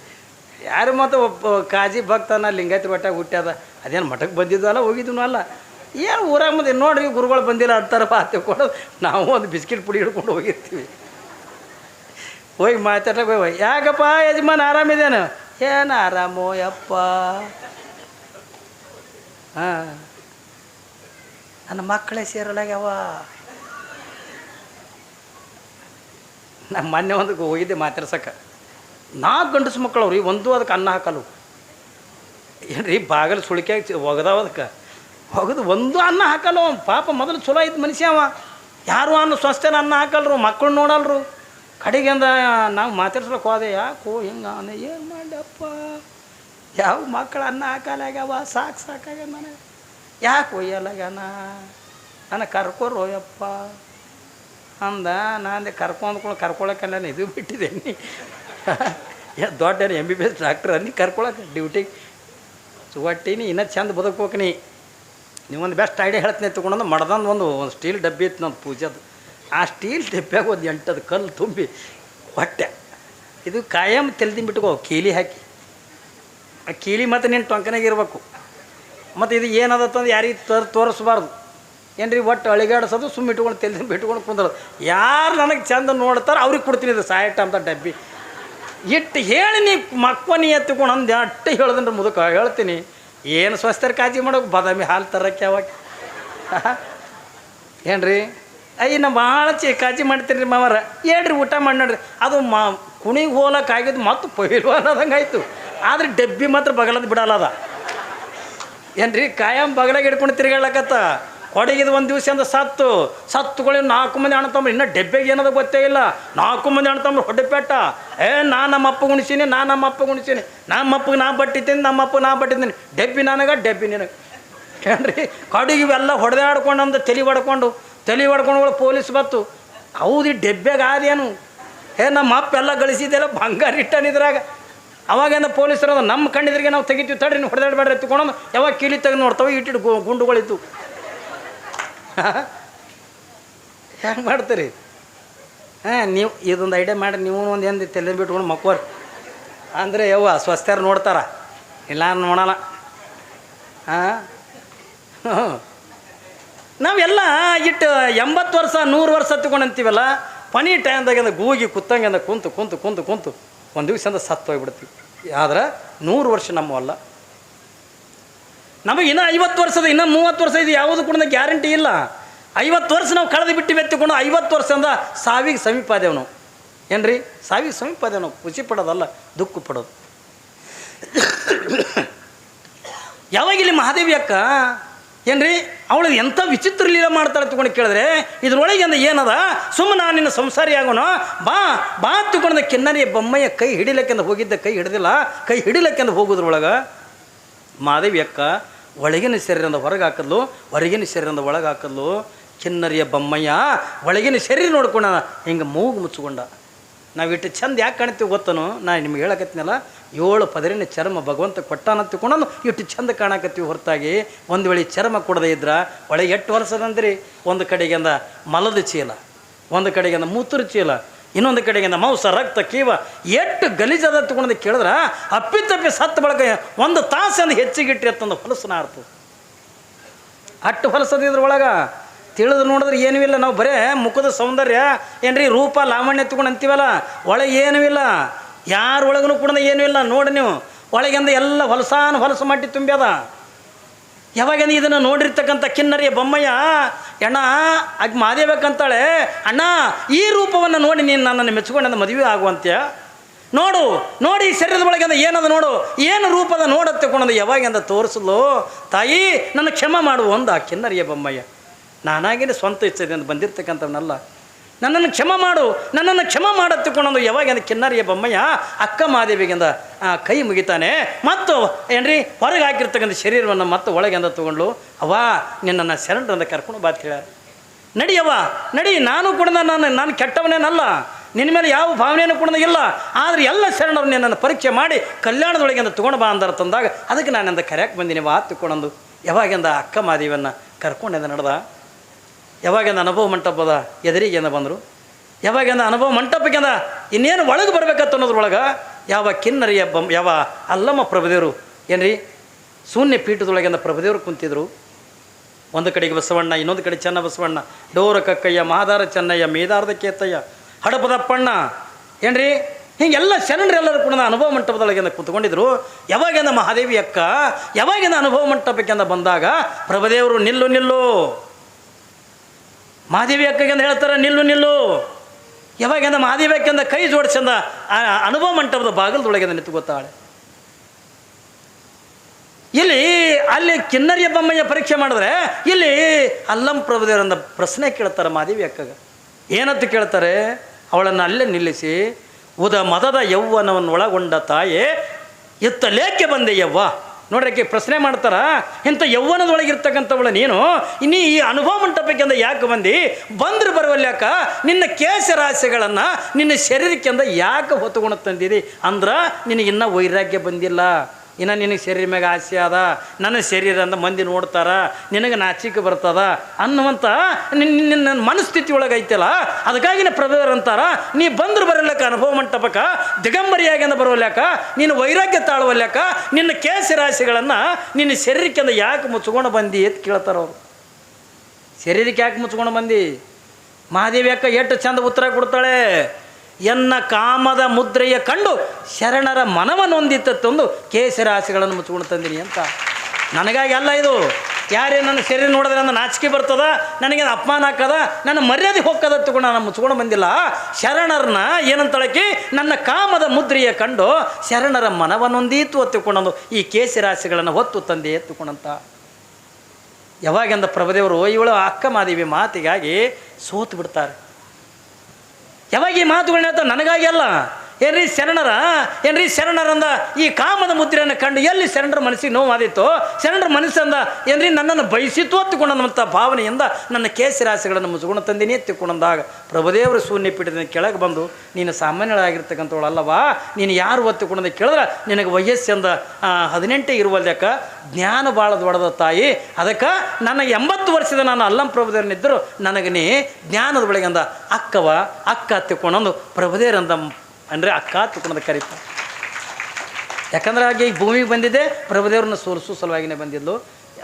ಯಾರು ಮತ್ತು ಒಬ್ಬ ಕಾಜಿ ಭಕ್ತನ ಲಿಂಗಾಯತ್ರ ಒಟ್ಟಾಗ ಹುಟ್ಟ್ಯಾದ ಅದೇನು ಮಠಕ್ಕೆ ಬಂದಿದ್ದಲ್ಲ ಹೋಗಿದನು ಅಲ್ಲ ಏನು ಊರಾಗ ಮುಂದೆ ನೋಡ್ರಿ, ಗುರುಗಳು ಬಂದಿಲ್ಲ ಅಂತಾರಪ್ಪ ಕೊಡೋದು. ನಾವು ಒಂದು ಬಿಸ್ಕಿಟ್ ಪುಡಿ ಹಿಡ್ಕೊಂಡು ಹೋಗಿರ್ತೀವಿ. ಹೋಗಿ ಮಾತಾಡ್ಲಕ್ಕೆ ಹೋಗಿ ಯಾಕಪ್ಪ, ಯಜಮಾನ್ ಆರಾಮಿದೇನು ಏನು ಆರಾಮೋ, ಯಪ್ಪ. ಹಾಂ. ನನ್ನ ಮಕ್ಕಳೇ ಸೇರಲಾಗ್ಯಾವ. ನಮ್ಮ ಮೊನ್ನೆ ಒಂದು ಹೋಗಿದ್ದೆ ಮಾತಾಡ್ಸಕ್ಕೆ ನಾಲ್ಕು ಗಂಡಸು ಮಕ್ಕಳು ಅವ್ರಿ ಒಂದು ಅದಕ್ಕೆ ಅನ್ನ ಹಾಕಲು ರೀ ಬಾಗಿಲು ಸುಳಿಕೆ ಒಗದಾವ ಅದಕ್ಕೆ? ಒಗದು ಒಂದು ಅನ್ನ ಹಾಕಲ್ಲ ಅವ್ನು. ಪಾಪ ಮೊದಲು ಚಲೋ ಐತೆ ಮನುಷ್ಯ ಅವ. ಯಾರು ಅನ್ನ ಸ್ವಸ್ಥನ ಅನ್ನ ಹಾಕಲ್ರು ಮಕ್ಕಳು ನೋಡಲ್ರು. ಕಡೆಗೆ ಅಂದ ನಾವು ಮಾತಾಡ್ಸ್ಲಕ್ಕೆ ಹೋದೆ, ಯಾಕೋ ಹಿಂಗೆ ಅವನ ಏನು ಮಾಡಪ್ಪ ಯಾವ ಮಕ್ಕಳು ಅನ್ನ ಹಾಕಲಾಗ್ಯಾವ? ಸಾಕು ಸಾಕಾಗ ನನಗೆ. ಯಾಕೆ ಒಯ್ಯಲಾಗ್ಯಾನ? ನನ್ನ ಕರ್ಕೋರು ಯಪ್ಪ ಅಂದ, ನಾನು ಕರ್ಕೊಂಡ್ಕೊಂಡು ಕರ್ಕೊಳಕ್ಕಲ್ಲ ಇದು ಬಿಟ್ಟಿದ್ದೇನೆ ದೊಡ್ಡ M B B S doctor ಅಲ್ಲಿ ಕರ್ಕೊಳಕ್ಕೆ ಡ್ಯೂಟಿಗೆ ಸುವಟ್ಟಿನಿ ಇನ್ನೂ ಚಂದ ಬದುಕ್ಬೇಕು ನೀ. ನೀವೊಂದು ಬೆಸ್ಟ್ ಐಡಿಯಾ ಹೇಳ್ತೀನಿ ತೊಗೊಂಡು ಮಡ್ದಂದು ಒಂದು ಒಂದು ಸ್ಟೀಲ್ ಡಬ್ಬಿ ಇತ್ತು ನಂದು ಪೂಜೆದು ಆ ಸ್ಟೀಲ್ ಡಬ್ಬ್ಯಾಗ ಒಂದು ಎಂಟದು ಕಲ್ಲು ತುಂಬಿ ಹೊಟ್ಟೆ. ಇದು ಕಾಯಂ ಬಿಟ್ಕೋ, ಕೀಲಿ ಹಾಕಿ. ಆ ಕೀಲಿ ಮತ್ತು ನಿನ್ನ ಟೊಂಕನಾಗ ಇರಬೇಕು. ಮತ್ತು ಇದು ಏನದತ್ತಂದು ಯಾರಿಗೆ ತರ್ ತೋರಿಸ್ಬಾರ್ದು. ಏನ್ರಿ ಒಟ್ಟು ಅಳಿಗಾಡಿಸೋದು ಸುಮ್ಮ ಇಟ್ಕೊಂಡು ತೆಲ್ದಿನ ಇಟ್ಕೊಂಡು ಕುಂದ್ರದು. ಯಾರು ನನಗೆ ಚಂದ ನೋಡ್ತಾರೆ ಅವ್ರಿಗೆ ಕೊಡ್ತೀನಿ ಇದು ಸಾಯಟ ಅಂತ ಡಬ್ಬಿ. ಇಟ್ಟು ಹೇಳಿ ನೀ ಮಕ್ಕನಿ ಎತ್ಕೊಂಡು ಅಂದು ಅಟ್ಟೆ ಹೇಳ್ದನ್ರಿ ಮುದುಕ. ಹೇಳ್ತೀನಿ. ಏನು ಸ್ವಸ್ಥರ ಕಾಳಜಿ ಮಾಡೋಕೆ ಬಾದಾಮಿ ಹಾಲು ತರಕ್ಕೆ ಯಾವಾಗ ಏನ್ರಿ? ಅಯ್ಯ ನಾ ಭಾಳ ಚಿ ಕಾಳಜಿ ಮಾಡ್ತೀನಿ ರೀ ಮಾವರ. ಹೇಳ್ರಿ ಊಟ ಮಾಡಿ ನೋಡ್ರಿ? ಅದು ಮಾ, ಕುಣಿಗೆ ಹೋಲಕ್ಕೆ ಆಗಿದ್ದು ಮತ್ತು ಪೈಲು ಅನ್ನೋದಂಗೆ ಆಯಿತು. ಆದ್ರೆ ಡಬ್ಬಿ ಮಾತ್ರ ಬಗಲದ ಬಿಡಲ್ಲ ಅದ ಏನ್ರಿ, ಕಾಯಂ ಬಗಲಾಗ ಹಿಡ್ಕೊಂಡು ತಿರ್ಗಾಳಕತ್ತ ಕೊಡಗಿದ ಒಂದು ದಿವಸ ಅಂದ್ರೆ ಸತ್ತು. ಸತ್ತುಗಳು ನಾಲ್ಕು ಮಂದಿ ಅಣ್ಣ ತಮ್ಮ ಇನ್ನೂ ಡೆಬ್ಬೆಗೆ ಏನದ ಗೊತ್ತೇ ಇಲ್ಲ. ನಾಲ್ಕು ಮಂದಿ ಅಣ್ಣ ತಮ್ಮ ಹೊಡೆಪೇಟ ಏ, ನಾ ನಮ್ಮ ಅಪ್ಪ ಗುಣಿಸೀನಿ, ನಾ ನಮ್ಮ ಅಪ್ಪ ಗುಣಿಸೀನಿ. ನಮ್ಮ ಅಪ್ಪಗೆ ನಾ ಬಟ್ಟಿದ್ದೀನಿ ನಮ್ಮ ಅಪ್ಪ ನಾ ಬಟ್ಟಿದ್ದೀನಿ ಡೆಬ್ಬಿ ನನಗೆ, ಡೆಬ್ಬಿ ನಿನಗೆ. ಏನ್ರಿ? ಕಡೆಗೆ ಇವೆಲ್ಲ ಹೊಡೆದಾಡ್ಕೊಂಡು ನಮ್ದು ತಲೆ ಹೊಡ್ಕೊಂಡು ತಲೆ ಹೊಡ್ಕೊಂಡು ಪೊಲೀಸ್ ಬತ್ತು ಹೌದು, ಈ ಡೆಬ್ಬೆಗೆ ಆದೇನು ಏ, ನಮ್ಮ ಅಪ್ಪ ಎಲ್ಲ ಗಳಿಸಿದ್ದೆಲ್ಲ ಬಂಗಾರ ಇಟ್ಟನಿದ್ರಾಗ ಅವಾಗೇನ ಪೊಲೀಸರು ನಮ್ಮ ಕಣ್ಣಿದ್ರಿಗೆ ನಾವು ತೆಗಿತೀವಿ, ತಡ್ರಿ, ನೀವು ಹೊಡೆದಾಡಬೇಡ್ರಿ, ಎತ್ಕೊಂಡು ಯಾವಾಗ ಕೀಲಿ ತೆಗೆದು ನೋಡ್ತಾವೆ ಇಟ್ಟಿಟ್ಟು ಗುಂಡುಗಳಿತ್ತು (laughs) ಹೆಂಗೆ ಮಾಡ್ತೀರಿ? ಹಾಂ, ನೀವು ಇದೊಂದು ಐಡಿಯಾ ಮಾಡಿ ನೀವು ಒಂದು ಏನು ತಲೆ ಬಿಟ್ಕೊಂಡು ಮಕ್ಕೋರಿ. ಅಂದರೆ ಯವ್ವ ಸ್ವಸ್ಥರು ನೋಡ್ತಾರ. ಇಲ್ಲ ನೋಡಲ್ಲ. ಹಾಂ? (laughs) ನಾವೆಲ್ಲ ಇಟ್ಟು ಎಂಬತ್ತು ವರ್ಷ, ನೂರು ವರ್ಷ ಹತ್ಕೊಂಡು ಅಂತೀವಲ್ಲ ಪನಿ ಟೈಮ್ದಾಗಿಂದ ಗೂಗಿ ಕುತ್ತಂಗಿಂದ ಕುಂತು ಕುಂತು ಕುಂತು ಕುಂತು, ಒಂದು ದಿವಸದಿಂದ ಸತ್ತು ಹೋಗ್ಬಿಡ್ತೀವಿ ಆದ್ರೆ ನೂರು ವರ್ಷ ನಮ್ಮವಲ್ಲ. ನಮಗೆ ಇನ್ನೂ ಐವತ್ತು ವರ್ಷದ, ಇನ್ನೂ ಮೂವತ್ತು ವರ್ಷ ಇದು, ಯಾವುದು ಕೂಡ ಗ್ಯಾರಂಟಿ ಇಲ್ಲ. ಐವತ್ತು ವರ್ಷ ನಾವು ಕಳೆದು ಬಿಟ್ಟು ಎತ್ತಿಕೊಂಡು ಐವತ್ತು ವರ್ಷದಿಂದ ಸಾವಿಗೆ ಸಮೀಪ ಆದೇವು ನಾವು ಏನ್ರಿ? ಸಾವಿಗೆ ಸಮೀಪ ಆದೇವು ನಾವು ಖುಷಿ ಪಡೋದಲ್ಲ, ದುಃಖ ಪಡೋದು. ಯಾವಾಗ ಇಲ್ಲಿ ಮಹಾದೇವಿ ಅಕ್ಕ? ಏನ್ರಿ? ಅವಳು ಎಂಥ ವಿಚಿತ್ರ ಲೀಲ ಮಾಡ್ತಾಳೆ ತಗೊಂಡು ಕೇಳಿದ್ರೆ, ಇದ್ರೊಳಗೆ ಅಂದ ಏನದ? ಸುಮ್ಮನೆ ನಾನು ನಿನ್ನ ಸಂಸಾರಿ ಆಗೋಣ ಬಾ ಬಾ ತಗೊಂಡ ಕಿನ್ನರಿಯ ಬೊಮ್ಮಯ್ಯ ಕೈ ಹಿಡಿಲಕ್ಕೆಂದು ಹೋಗಿದ್ದ, ಕೈ ಹಿಡಿದಿಲ್ಲ, ಕೈ ಹಿಡಿಲಕ್ಕೆಂದು ಹೋಗೋದ್ರೊಳಗೆ. ಮಾದೇವಿ ಅಕ್ಕ ಒಳಗಿನ ಶರೀರದ ಹೊರಗೆ ಹಾಕದ್ಲು, ಹೊರಗಿನ ಶರೀರದ ಒಳಗೆ ಹಾಕದ್ಲು ಚಿನ್ನರಿಯ ಬೊಮ್ಮಯ್ಯ, ಒಳಗಿನ ಶರೀರ ನೋಡ್ಕೊಂಡ ಹಿಂಗೆ ಮೂಗು ಮುಚ್ಚಿಕೊಂಡ. ನಾವು ಇಟ್ಟು ಚಂದ ಯಾಕೆ ಕಾಣ್ತೀವಿ ಗೊತ್ತನು? ನಾ ನಿಮ್ಗೆ ಹೇಳಕತ್ತಿನಲ್ಲ, ಏಳು ಪದರಿನ ಚರ್ಮ ಭಗವಂತ ಕೊಟ್ಟಾನ ತಿಳ್ಕೊಂಡು ಇಟ್ಟು ಚಂದ ಕಾಣಕತ್ತೀವಿ ಹೊರತಾಗಿ. ಒಂದು ವೇಳೆ ಚರ್ಮ ಕೊಡದೇ ಇದ್ರ, ಒಳಗೆ ಎಷ್ಟು ವರ್ಷದಂದ್ರಿ ಒಂದು ಕಡೆಗಿಂದ ಮಲದ ಚೀಲ, ಒಂದು ಕಡೆಗೆಂದ ಮೂತ್ರ ಚೀಲ ಇನ್ನೊಂದು ಕಡೆಗಿಂದ ಮಾಂಸ, ರಕ್ತ, ಕೀವ ಎಷ್ಟು ಗಲೀಜದ ತಗೊಂಡು ಕೇಳಿದ್ರೆ ಅಪ್ಪಿತಪ್ಪಿ ಸತ್ತು ಬಳಕ ಒಂದು ತಾಸಂದು ಹೆಚ್ಚಿಗಿಟ್ಟಿ ಅಂತಂದು ಹೊಲಸನ ಆಡ್ತು. ಅಟ್ಟು ಹೊಲಸದ ಇದ್ರೊಳಗೆ ತಿಳಿದು ನೋಡಿದ್ರೆ ಏನೂ ಇಲ್ಲ. ನಾವು ಬರೇ ಮುಖದ ಸೌಂದರ್ಯ, ಏನ್ರಿ, ರೂಪ, ಲಾವಣ್ಯ ತಗೊಂಡು ಅಂತೀವಲ್ಲ, ಒಳಗೆ ಏನೂ ಇಲ್ಲ. ಯಾರ ಒಳಗೂ ಕೂಡ ಏನೂ ಇಲ್ಲ. ನೋಡಿ ನೀವು, ಒಳಗಿಂದ ಎಲ್ಲ ಹೊಲಸಾನು ಹೊಲಸು ಮಟ್ಟಿ ತುಂಬ್ಯದ. ಯಾವಾಗ ಇದನ್ನು ನೋಡಿರ್ತಕ್ಕಂಥ ಕಿನ್ನರಿಯ ಬೊಮ್ಮಯ್ಯ? ಅಣ್ಣ ಅಗ್ ಮಾದೇಬೇಕಂತಾಳೆ ಅಣ್ಣ, ಈ ರೂಪವನ್ನು ನೋಡಿ ನೀನು ನನ್ನನ್ನು ನನ್ನ ಮದುವೆ ಆಗುವಂತ್ಯ? ನೋಡು, ನೋಡಿ ಶರೀರದ ಒಳಗೆ ಅಂದ ಏನದ ನೋಡು? ಏನು ರೂಪದ ನೋಡತ್ತೆ ಕೊಂಡದು ಯಾವಾಗಿಂದ ತೋರಿಸಲು ತಾಯಿ, ನನ್ನ ಕ್ಷಮ ಮಾಡು ಒಂದು ಆ ಕಿನ್ನರಿಯ ಬೊಮ್ಮಯ್ಯ. ನಾನಾಗಿನೇ ಸ್ವಂತ ಇಚ್ಛೆದಿಂದ ಬಂದಿರ್ತಕ್ಕಂಥವನ್ನಲ್ಲ ನನ್ನನ್ನು ಕ್ಷಮ ಮಾಡು, ನನ್ನನ್ನು ಕ್ಷಮ ಮಾಡತ್ತಿಕೊಂಡು ಯಾವಾಗ ಕಿನ್ನರಿಯ ಬೊಮ್ಮಯ್ಯ ಅಕ್ಕ ಮಾದೇವಿಗಿಂದ ಕೈ ಮುಗಿತಾನೆ. ಮತ್ತು ಏನ್ರಿ? ಹೊರಗೆ ಹಾಕಿರ್ತಕ್ಕಂಥ ಶರೀರವನ್ನು ಮತ್ತೆ ಒಳಗೆಂದ ತೊಗೊಂಡು ಅವ ನಿನ್ನನ್ನು ಅಂತ ಕರ್ಕೊಂಡು ಬಾತ್ ಹೇಳ್ಯಾರ. ನಡಿಯವ್ವ ನಡಿ, ನಾನು ಕೂಡ ನಾನು ನಾನು ಕೆಟ್ಟವನೇನಲ್ಲ. ನಿನ್ನ ಮೇಲೆ ಯಾವ ಭಾವನೆಯನ್ನು ಕೂಡ ಇಲ್ಲ. ಆದರೆ ಎಲ್ಲ ಶರಣರು ನಿನ್ನನ್ನು ಪರೀಕ್ಷೆ ಮಾಡಿ ಕಲ್ಯಾಣದೊಳಗಿಂದ ತೊಗೊಂಡು ಬಾ ಅಂದಾರ ತಂದಾಗ, ಅದಕ್ಕೆ ನಾನಿಂದ ಕರೆಯಕ್ಕೆ ಬಂದಿನಿ, ವಾ ತಿಳ್ಕೊಂಡಂದು ಯಾವಾಗಿಂದ ಅಕ್ಕ ಮಾದೇವಿಯನ್ನು ಕರ್ಕೊಂಡಿಂದ ನಡೆದ? ಯಾವಾಗಿಂದ ಅನುಭವ ಮಂಟಪದ ಎದುರಿಗೆಂದ ಬಂದರು. ಯಾವಾಗಿಂದ ಅನುಭವ ಮಂಟಪಕ್ಕಿಂದ ಇನ್ನೇನು ಒಳಗೆ ಬರಬೇಕತ್ತ ಅನ್ನೋದ್ರೊಳಗೆ ಯಾವ ಕಿನ್ನರಿಯ ಬಂ ಯಾವ ಅಲ್ಲಮ್ಮ ಪ್ರಭುದೇವರು, ಏನ್ರಿ? ಶೂನ್ಯ ಪೀಠದೊಳಗಿಂದ ಪ್ರಭುದೇವರು ಕುಂತಿದ್ರು. ಒಂದು ಕಡೆಗೆ ಬಸವಣ್ಣ, ಇನ್ನೊಂದು ಕಡೆ ಚೆನ್ನ ಬಸವಣ್ಣ. ಡೋರ ಕಕ್ಕಯ್ಯ ಮಹಾದಾರ ಚೆನ್ನಯ್ಯ, ಮೇದಾರದ ಕೇತಯ್ಯ ಹಡಪದಪ್ಪಣ್ಣ ಏನ್ರಿ? ಹಿಂಗೆಲ್ಲ ಶರಣರೆಲ್ಲರೂ ಕೂಡ ಅನುಭವ ಮಂಟಪದೊಳಗಿಂದ ಕೂತ್ಕೊಂಡಿದ್ರು. ಯಾವಾಗಿಂದ ಮಹಾದೇವಿ ಅಕ್ಕ? ಯಾವಾಗಿಂದ ಅನುಭವ ಮಂಟಪಕ್ಕಿಂದ ಬಂದಾಗ ಪ್ರಭುದೇವರು ನಿಲ್ಲು ನಿಲ್ಲು. ಮಹಾದೇವಿ ಅಕ್ಕಗೆಂದ ಹೇಳ್ತಾರೆ, ನಿಲ್ಲು ನಿಲ್ಲು. ಯಾವಾಗಿಂದ ಮಹಾದೇವಿ ಅಕ್ಕಿಂದ ಕೈ ಜೋಡಿಸಿಂದ ಆ ಅನುಭವ ಮಂಟಪದ ಬಾಗಿಲದೊಳಗೆ ನಿಂತು ಗೊತ್ತಾಳೆ. ಇಲ್ಲಿ ಅಲ್ಲಿ ಕಿನ್ನರಿಯ ಬೊಮ್ಮಯ್ಯ ಪರೀಕ್ಷೆ ಮಾಡಿದ್ರೆ ಇಲ್ಲಿ ಅಲ್ಲಂ ಪ್ರಭುದೇವರಂದ ಪ್ರಶ್ನೆ ಕೇಳ್ತಾರೆ ಮಾದೇವಿ ಅಕ್ಕಗ. ಏನಂತ ಕೇಳ್ತಾರೆ, ಅವಳನ್ನು ಅಲ್ಲೇ ನಿಲ್ಲಿಸಿ, ಉದ ಮದದ ಯೌವನವನ್ನು ಒಳಗೊಂಡ ತಾಯೇ, ಎತ್ತಲೇಕೆ ಲೇಖೆ ಬಂದೆ ಯವ್ವ ನೋಡ್ರಕ್ಕೆ ಪ್ರಶ್ನೆ ಮಾಡ್ತಾರ? ಇಂಥ ಯೌವನದೊಳಗಿರ್ತಕ್ಕಂಥವಳು ನೀನು? ಇನ್ನೀ ಈ ಅನುಭವ ಮಂಟಪಕ್ಕಿಂದ ಯಾಕೆ ಬಂದು? ಬಂದ್ರೆ ಬರವಲ್ಯಾಕ ನಿನ್ನ ಕೇಶ ರಾಶಿಗಳನ್ನ ನಿನ್ನ ಶರೀರಕ್ಕೆಂದ ಯಾಕೆ ಹೊತ್ತುಕೊಂಡು ತಂದಿದಿ? ಅಂದ್ರೆ ನಿನಗಿನ್ನ ವೈರಾಗ್ಯ ಬಂದಿಲ್ಲ. ಇನ್ನು ನಿನಗೆ ಶರೀರ ಮ್ಯಾಗ ಆಸೆ ಅದ, ನನ್ನ ಶರೀರ ಅಂದ ಮಂದಿ ನೋಡ್ತಾರ, ನಿನಗೆ ನಾಚಿಕೆ ಬರ್ತದ ಅನ್ನುವಂಥ ನಿನ್ನ ಮನಸ್ಥಿತಿ ಒಳಗೆ ಐತಲ್ಲ ಅದಕ್ಕಾಗಿ ಪ್ರಭೇದರ್ ಅಂತಾರ, ನೀ ಬಂದ್ರೆ ಬರಲಕ್ಕ ಅನುಭವ ಮಂಟಪಕ್ಕ, ದಿಗಂಬರಿಯಾಗಿಂದ ಬರೋಲ್ಯಾಕ ನೀನು ವೈರಾಗ್ಯ ತಾಳುವಲ್ಯಾಕ ನಿನ್ನ ಕೇಸ ರಾಶಿಗಳನ್ನು ನಿನ್ನ ಶರೀರಕ್ಕಿಂದ ಯಾಕೆ ಮುಚ್ಕೊಂಡು ಬಂದಿ ಅಂತ ಕೇಳ್ತಾರ ಅವರು. ಶರೀರಕ್ಕೆ ಯಾಕೆ ಮುಚ್ಕೊಂಡು ಬಂದಿ? ಮಹಾದೇವಿ ಅಕ್ಕ ಎಷ್ಟು ಚಂದ ಉತ್ತರ ಕೊಡ್ತಾಳೆ? ಎನ್ನ ಕಾಮದ ಮುದ್ರೆಯ ಕಂಡು ಶರಣರ ಮನವನೊಂದಿತ್ತು ತಂದು ಕೇಸರಾಸಿಗಳನ್ನು ಮುಚ್ಕೊಂಡು ತಂದಿನಿ ಅಂತ. ನನಗಾಗಿ ಅಲ್ಲ ಇದು. ಯಾರೇ ನನ್ನ ಶರೀರ ನೋಡಿದ್ರೆ ನನ್ನ ನಾಚಿಕೆ ಬರ್ತದ ನನಗೆ ಅಪಮಾನ ಹಾಕದ ನನ್ನ ಮರ್ಯಾದೆ ಹೋಗ್ಕದ ತಗೊಂಡು ನಾನು ಮುಚ್ಕೊಂಡು ಬಂದಿಲ್ಲ. ಶರಣರನ್ನ ಏನಂತಳಕಿ ನನ್ನ ಕಾಮದ ಮುದ್ರೆಯ ಕಂಡು ಶರಣರ ಮನವನ್ನೊಂದೀತು ಹೊತ್ತುಕೊಂಡು ಈ ಕೇಸರಾಶಿಗಳನ್ನು ಹೊತ್ತು ತಂದೆ ಎತ್ತುಕೊಂಡಂತ ಯಾವಾಗೆಂದ ಪ್ರಭದೇವರು ಇವಳು ಅಕ್ಕ ಮಾದೇವಿ ಮಾತಿಗಾಗಿ ಸೋತು ಬಿಡ್ತಾರೆ. ಯಾವಾಗ ಈ ಮಾತುಗಳನ್ನ ನನಗಾಗಿ ಅಲ್ಲ. ಏನ್ರಿ ಶರಣರ? ಏನ್ರಿ ಶರಣರಂದ ಈ ಕಾಮದ ಮುದ್ರೆಯನ್ನು ಕಂಡು ಎಲ್ಲಿ ಶರಣರ ಮನಸ್ಸಿಗೆ ನೋವಾದಿತ್ತು ಶರಣರ ಮನಸ್ಸಂದ ಏನ್ರಿ ನನ್ನನ್ನು ಬಯಸಿತು ಹತ್ತುಕೊಂಡಂಥ ಭಾವನೆಯಿಂದ ನನ್ನ ಕೇಸರಾಶಿಗಳನ್ನು ಮುಸುಗುಣ ತಂದಿನಿ ಎತ್ತಿಕೊಂಡಂದಾಗ ಪ್ರಭುದೇವರು ಶೂನ್ಯ ಪೀಠದಿಂದ ಕೆಳಗೆ ಬಂದು, ನೀನು ಸಾಮಾನ್ಯಳಾಗಿರ್ತಕ್ಕಂಥವಳು ಅಲ್ಲವಾ? ನೀನು ಯಾರು ಹೊತ್ತಿಕೊಂಡಂತ ಕೇಳಿದ್ರೆ ನಿನಗೆ ವಯಸ್ಸಂದ ಹದಿನೆಂಟೇ ಇರುವಲ್ದಕ್ಕ ಜ್ಞಾನ ಭಾಳ ದೊಡ್ಡದ ತಾಯಿ. ಅದಕ್ಕೆ ನನ್ನ ಎಂಬತ್ತು ವರ್ಷದ ನಾನು ಅಲ್ಲಂ ಪ್ರಭುದೇವರನ್ನಿದ್ದರು ನನಗೆ ನೀ ಜ್ಞಾನದ ಬೆಳಗಿಂದ ಅಕ್ಕವ, ಅಕ್ಕ ಹತ್ತಿಕೊಂಡೊಂದು ಪ್ರಭುದೇವರಂದ ಅಂದರೆ ಅಕ್ಕ ತುಕಣದ ಕರೀತಾರೆ ಯಾಕಂದ್ರೆ ಹಾಗೆ ಈ ಭೂಮಿಗೆ ಬಂದಿದ್ದೆ ಪ್ರಭುದೇವ್ರನ್ನ ಸೋಲಿಸೋ ಸಲುವಾಗಿನೇ ಬಂದಿದ್ಲು.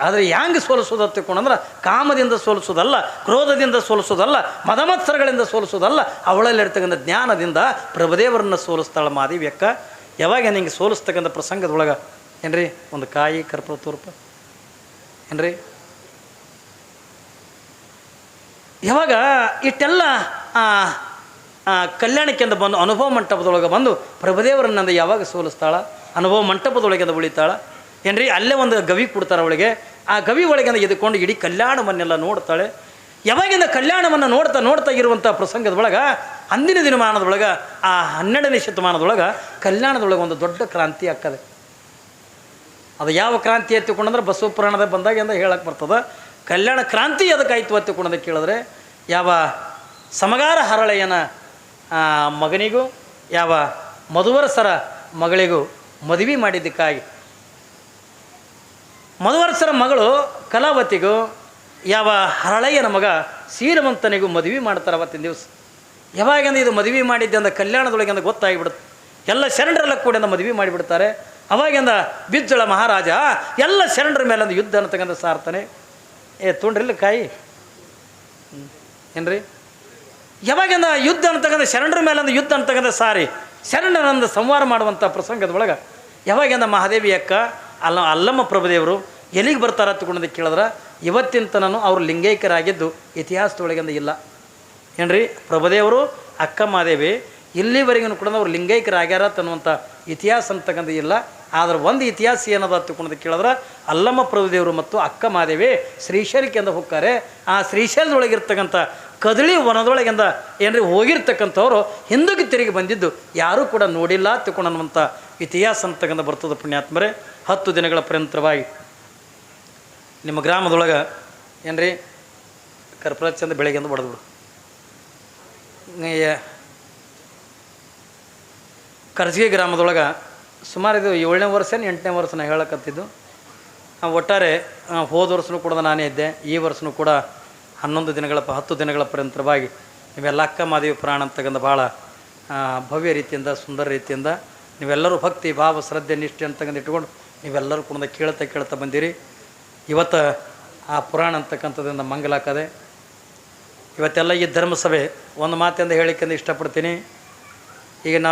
ಆದರೆ ಹ್ಯಾಂಗೆ ಸೋಲಿಸೋದು ತಿಳ್ಕೊಂಡಂದ್ರೆ ಕಾಮದಿಂದ ಸೋಲಿಸೋದಲ್ಲ, ಕ್ರೋಧದಿಂದ ಸೋಲಿಸೋದಲ್ಲ, ಮದಮತ್ಸರಗಳಿಂದ ಸೋಲಿಸೋದಲ್ಲ ಅವಳಲ್ಲಿರ್ತಕ್ಕಂಥ ಜ್ಞಾನದಿಂದ ಪ್ರಭುದೇವರನ್ನ ಸೋಲಿಸ್ತಾಳೆ ಮಾದೇವಿ ಅಕ್ಕ. ಯಾವಾಗ ನಿಂಗೆ ಸೋಲಿಸ್ತಕ್ಕಂಥ ಪ್ರಸಂಗದೊಳಗೆ? ಏನ್ರಿ? ಒಂದು ಕಾಯಿ ಕರ್ಪೂರ ತೋರ್ಪ. ಏನ್ರಿ? ಯಾವಾಗ ಇಷ್ಟೆಲ್ಲ ಕಲ್ಯಾಣಕ್ಕೆಂದು ಬಂದು ಅನುಭವ ಮಂಟಪದೊಳಗೆ ಬಂದು ಪ್ರಭುದೇವರನ್ನಂದು ಯಾವಾಗ ಸೋಲಿಸ್ತಾಳ? ಅನುಭವ ಮಂಟಪದೊಳಗೆ ಅದು ಉಳಿತಾಳ? ಏನ್ರಿ ಅಲ್ಲೇ ಒಂದು ಗವಿ ಕೊಡ್ತಾರೆ ಅವಳಿಗೆ. ಆ ಗವಿ ಒಳಗೆ ಎದ್ಕೊಂಡು ಇಡೀ ಕಲ್ಯಾಣವನ್ನೆಲ್ಲ ನೋಡ್ತಾಳೆ. ಯಾವಾಗಿಂದ ಕಲ್ಯಾಣವನ್ನು ನೋಡ್ತಾ ನೋಡ್ತಾ ಇರುವಂಥ ಪ್ರಸಂಗದೊಳಗೆ ಅಂದಿನ ದಿನಮಾನದೊಳಗೆ ಆ ಹನ್ನೆರಡನೇ ಶತಮಾನದೊಳಗೆ ಕಲ್ಯಾಣದೊಳಗೆ ಒಂದು ದೊಡ್ಡ ಕ್ರಾಂತಿ ಆಗ್ತದೆ. ಅದು ಯಾವ ಕ್ರಾಂತಿ ಎತ್ತಿಕೊಂಡಂದ್ರೆ ಬಸವ ಪುರಾಣದ ಬಂದಾಗ ಅಂತ ಹೇಳಕ್ಕೆ ಬರ್ತದೆ? ಕಲ್ಯಾಣ ಕ್ರಾಂತಿ ಅದಕ್ಕಾಯ್ತು ಎತ್ತಿಕೊಂಡಂತ ಕೇಳಿದ್ರೆ ಯಾವ ಸಮಗಾರ ಹರಳೆಯನ ಆ, ಮಗನಿಗೂ ಯಾವ ಮಧುವರಸರ ಮಗಳಿಗೂ ಮದುವೆ ಮಾಡಿದ್ದಕ್ಕಾಗಿ. ಮಧುವರಸರ ಮಗಳು ಕಲಾವತಿಗೂ ಯಾವ ಹರಳೆಯನ ಮಗ ಸೀರವಂತನಿಗೂ ಮದುವೆ ಮಾಡ್ತಾರೆ ಅವತ್ತಿನ ದಿವಸ. ಯಾವಾಗಂದ್ರೆ ಇದು ಮದುವೆ ಮಾಡಿದ್ದೆ ಅಂದ ಕಲ್ಯಾಣದೊಳಗೆ ಅಂದ ಗೊತ್ತಾಗಿಬಿಡುತ್ತೆ. ಎಲ್ಲ ಶರಣರೆಲ್ಲ ಕೂಡ ಅಂದ ಮದುವೆ ಮಾಡಿಬಿಡ್ತಾರೆ. ಅವಾಗಿಂದ ಬಿಜ್ಜಳ ಮಹಾರಾಜ, ಎಲ್ಲ ಶರಣರ ಮೇಲೆ ಒಂದು ಯುದ್ಧ ಅಂತಕ್ಕಂಥ ಸಾರ್ತಾನೆ ಏ ತುಂಡ್ರಿಲ್ಲ ಕಾಯಿ? ಏನು ಏನ್ರಿ? ಯಾವಾಗಿಂದ ಯುದ್ಧ ಅಂತಕ್ಕಂಥ ಶರಣರ ಮೇಲೆ ಒಂದು ಯುದ್ಧ ಅಂತಕ್ಕಂಥ ಸಾರಿ ಶರಣರನ್ನು ಸಂವಾರ ಮಾಡುವಂಥ ಪ್ರಸಂಗದ ಒಳಗೆ ಯಾವಾಗಿಂದ ಮಹಾದೇವಿ ಅಕ್ಕ, ಅಲ್ಲ ಅಲ್ಲಮ್ಮ ಪ್ರಭುದೇವರು ಎಲ್ಲಿಗೆ ಬರ್ತಾರ ತಗೊಂಡು ಕೇಳಿದ್ರೆ ಇವತ್ತಿನ ತನೂ ಅವರು ಲಿಂಗೈಕ್ಯರಾಗಿದ್ದು ಇತಿಹಾಸದೊಳಗಿಂದ ಇಲ್ಲ. ಏನ್ರಿ? ಪ್ರಭುದೇವರು, ಅಕ್ಕ ಮಹಾದೇವಿ, ಇಲ್ಲಿವರೆಗೂ ಕೂಡ ಅವ್ರು ಲಿಂಗೈಕ್ಯರಾಗ್ಯಾರ ತನ್ನುವಂಥ ಇತಿಹಾಸ ಅಂತಕ್ಕಂಥ ಇಲ್ಲ. ಆದ್ರೆ ಒಂದು ಇತಿಹಾಸ ಏನದ ತಿಳ್ಕೊಂಡು ಕೇಳಿದ್ರೆ, ಅಲ್ಲಮ್ಮ ಪ್ರಭುದೇವರು ಮತ್ತು ಅಕ್ಕ ಮಾದೇವಿ ಶ್ರೀಶೈಲಕ್ಕೆ ಅಂತ ಹೋಗ್ತಾರೆ. ಆ ಶ್ರೀಶೈಲದೊಳಗಿರ್ತಕ್ಕಂಥ ಕದಳಿ ವನದೊಳಗಿಂದ ಏನ್ರಿ ಹೋಗಿರ್ತಕ್ಕಂಥವ್ರು ಹಿಂದಕ್ಕೆ ತಿರುಗಿ ಬಂದಿದ್ದು, ಯಾರೂ ಕೂಡ ನೋಡಿಲ್ಲ ತಿಳ್ಕೊಂಡನ್ನುವಂಥ ಇತಿಹಾಸ ಅಂತಕ್ಕಂಥ ಬರ್ತದೆ ಪುಣ್ಯಾತ್ಮರೇ. ಹತ್ತು ದಿನಗಳ ಪರ್ಯಂತರವಾಗಿ ನಿಮ್ಮ ಗ್ರಾಮದೊಳಗೆ ಏನ್ರಿ ಕರ್ಪೂರ ಬೆಳಗ್ಗೆ ಬೆಳಗ್ಗೆಂದು ಬಡದ್ಬಿಡು ಕರ್ಜಿಗೆ ಗ್ರಾಮದೊಳಗೆ ಸುಮಾರು ಇದು ಏಳನೇ ವರ್ಷ ಎಂಟನೇ ವರ್ಷ ನಾನು ಹೇಳಕತ್ತಿದ್ದು. ಒಟ್ಟಾರೆ ಹೋದ ವರ್ಷನೂ ಕೂಡ ನಾನೇ ಇದ್ದೆ. ಈ ವರ್ಷನೂ ಕೂಡ ಹನ್ನೊಂದು ದಿನಗಳ ಹತ್ತು ದಿನಗಳ ಪರ್ಯಂತರವಾಗಿ ನೀವೆಲ್ಲ ಅಕ್ಕ ಮಾದೇವಿ ಪುರಾಣ ಅಂತಕ್ಕಂಥ ಭಾಳ ಭವ್ಯ ರೀತಿಯಿಂದ, ಸುಂದರ ರೀತಿಯಿಂದ ನೀವೆಲ್ಲರೂ ಭಕ್ತಿ, ಭಾವ, ಶ್ರದ್ಧೆ, ನಿಷ್ಠೆ ಅಂತಕ್ಕಂಥ ಇಟ್ಕೊಂಡು ನೀವೆಲ್ಲರೂ ಕೂಡ ಕೇಳ್ತಾ ಕೇಳ್ತಾ ಬಂದಿರಿ. ಇವತ್ತು ಆ ಪುರಾಣ ಅಂತಕ್ಕಂಥದ್ರಿಂದ ಮಂಗಲಾಕದೆ ಇವತ್ತೆಲ್ಲ ಈ ಧರ್ಮಸಭೆ, ಒಂದು ಮಾತಿಂದ ಹೇಳಿಕೆಂದು ಇಷ್ಟಪಡ್ತೀನಿ. ಈಗ ನಾವು